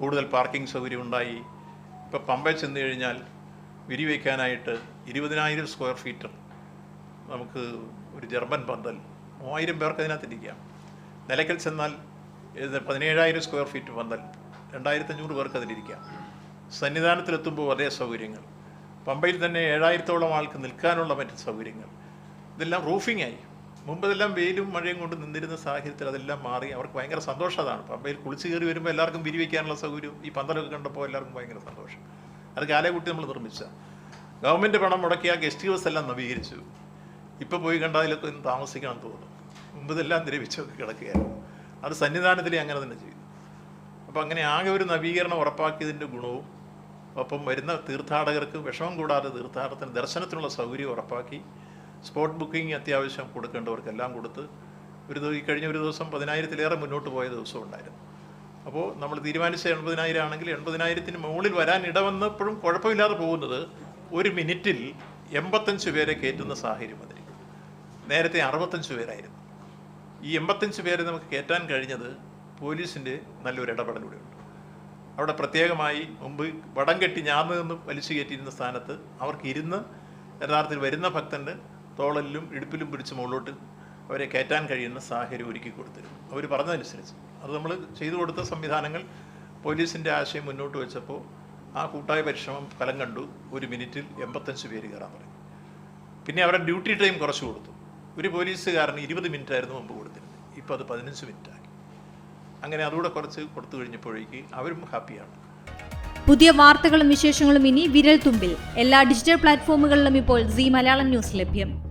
കൂടുതൽ പാർക്കിംഗ് സൗകര്യം ഉണ്ടായി. ഇപ്പോൾ പമ്പയിൽ ചെന്ന് കഴിഞ്ഞാൽ വിരിവയ്ക്കാനായിട്ട് ഇരുപതിനായിരം സ്ക്വയർ ഫീറ്റ് നമുക്ക് ഒരു ജർമ്മൻ പന്തൽ മൂവായിരം പേർക്ക് അതിനകത്തിരിക്കാം. നിലയ്ക്കൽ ചെന്നാൽ പതിനേഴായിരം സ്ക്വയർ ഫീറ്റ് പന്തൽ രണ്ടായിരത്തഞ്ഞൂറ് പേർക്ക് അതിലിരിക്കാം. സന്നിധാനത്തിലെത്തുമ്പോൾ അതേ സൗകര്യങ്ങൾ. പമ്പയിൽ തന്നെ ഏഴായിരത്തോളം ആൾക്ക് നിൽക്കാനുള്ള മറ്റ് സൗകര്യങ്ങൾ. ഇതെല്ലാം റൂഫിംഗ് ആയി. മുമ്പ് ഇതെല്ലാം വെയിലും മഴയും കൊണ്ട് നിന്നിരുന്ന സാഹചര്യത്തിൽ അതെല്ലാം മാറി അവർക്ക് ഭയങ്കര സന്തോഷം അതാണ്. പമ്പയിൽ കുളിച്ച് കയറി വരുമ്പോൾ എല്ലാവർക്കും വിരിവയ്ക്കാനുള്ള സൗകര്യം ഈ പന്തലൊക്കെ കണ്ടപ്പോൾ എല്ലാവർക്കും ഭയങ്കര സന്തോഷം. അത് കാലേക്കുട്ടി നമ്മൾ നിർമ്മിച്ച. ഗവൺമെന്റ് പണം മുടക്കിയ ഗസ്റ്റ് ഹൗസ് എല്ലാം നവീകരിച്ചു. ഇപ്പോൾ പോയി കണ്ടാൽ അതിലൊക്കെ ഒന്ന് താമസിക്കണം തോന്നും മുമ്പ് ഇതെല്ലാം ദ്രവിച്ചൊക്കെ കിടക്കുകയായിരുന്നു. അത് സന്നിധാനത്തിൽ അങ്ങനെ തന്നെ ചെയ്തു. അപ്പോൾ അങ്ങനെ ആകെ ഒരു നവീകരണം ഉറപ്പാക്കിയതിന്റെ ഗുണവും ഒപ്പം വരുന്ന തീർത്ഥാടകർക്ക് വിഷമം കൂടാതെ തീർത്ഥാടനത്തിന് ദർശനത്തിനുള്ള സൗകര്യം ഉറപ്പാക്കി. സ്പോട്ട് ബുക്കിംഗ് അത്യാവശ്യം കൊടുക്കേണ്ടവർക്കെല്ലാം കൊടുത്ത് ഒരു ഈ കഴിഞ്ഞ ഒരു ദിവസം പതിനായിരത്തിലേറെ മുന്നോട്ട് പോയ ദിവസം ഉണ്ടായിരുന്നു. അപ്പോൾ നമ്മൾ തീരുമാനിച്ച എൺപതിനായിരം ആണെങ്കിൽ എൺപതിനായിരത്തിന് മുകളിൽ വരാൻ ഇടവന്നപ്പോഴും കുഴപ്പമില്ലാതെ പോകുന്നത് ഒരു മിനിറ്റിൽ എൺപത്തഞ്ച് പേരെ കയറ്റുന്ന സാഹചര്യം വന്നിരിക്കും നേരത്തെ അറുപത്തഞ്ച് പേരായിരുന്നു. ഈ എൺപത്തഞ്ച് പേരെ നമുക്ക് കയറ്റാൻ കഴിഞ്ഞത് പോലീസിന്റെ നല്ലൊരു ഇടപെടലൂടെയുണ്ട്. അവിടെ പ്രത്യേകമായി മുമ്പ് വടം കെട്ടി ഞാന്ന് നിന്ന് വലിച്ചു കയറ്റിയിരുന്ന സ്ഥാനത്ത് അവർക്ക് ഇരുന്ന് യഥാർത്ഥത്തിൽ വരുന്ന ഭക്തന്റെ തോളലിലും ഇടുപ്പിലും പിടിച്ച് മുകളിലോട്ട് അവരെ കയറ്റാൻ കഴിയുന്ന സാഹചര്യം ഒരുക്കി കൊടുത്തിരുന്നു. അവർ പറഞ്ഞതനുസരിച്ച്. അത് നമ്മൾ ചെയ്തു കൊടുത്ത സംവിധാനങ്ങൾ പോലീസിന്റെ ആശയം മുന്നോട്ട് വെച്ചപ്പോൾ ആ കൂട്ടായ പരിശ്രമം ഫലം കണ്ടു. ഒരു മിനിറ്റിൽ എൺപത്തഞ്ച് പേര് കയറാൻ തുടങ്ങി. പിന്നെ അവരുടെ ഡ്യൂട്ടി ടൈം കുറച്ച് കൊടുത്തു. ഒരു പോലീസുകാരന് ഇരുപത് മിനിറ്റ് ആയിരുന്നു മുമ്പ് കൊടുത്തിരുന്നത്. ഇപ്പോൾ അത് പതിനഞ്ച് മിനിറ്റ് ആക്കി അങ്ങനെ അതുകൂടെ കുറച്ച് കൊടുത്തു കഴിഞ്ഞപ്പോഴേക്ക് അവരും ഹാപ്പിയാണ്. പുതിയ വാർത്തകളും വിശേഷങ്ങളും ഇനി വിരൽ തുമ്പിൽ എല്ലാ ഡിജിറ്റൽ പ്ലാറ്റ്ഫോമുകളിലും ഇപ്പോൾ സി മലയാളം ന്യൂസ് ലഭ്യം.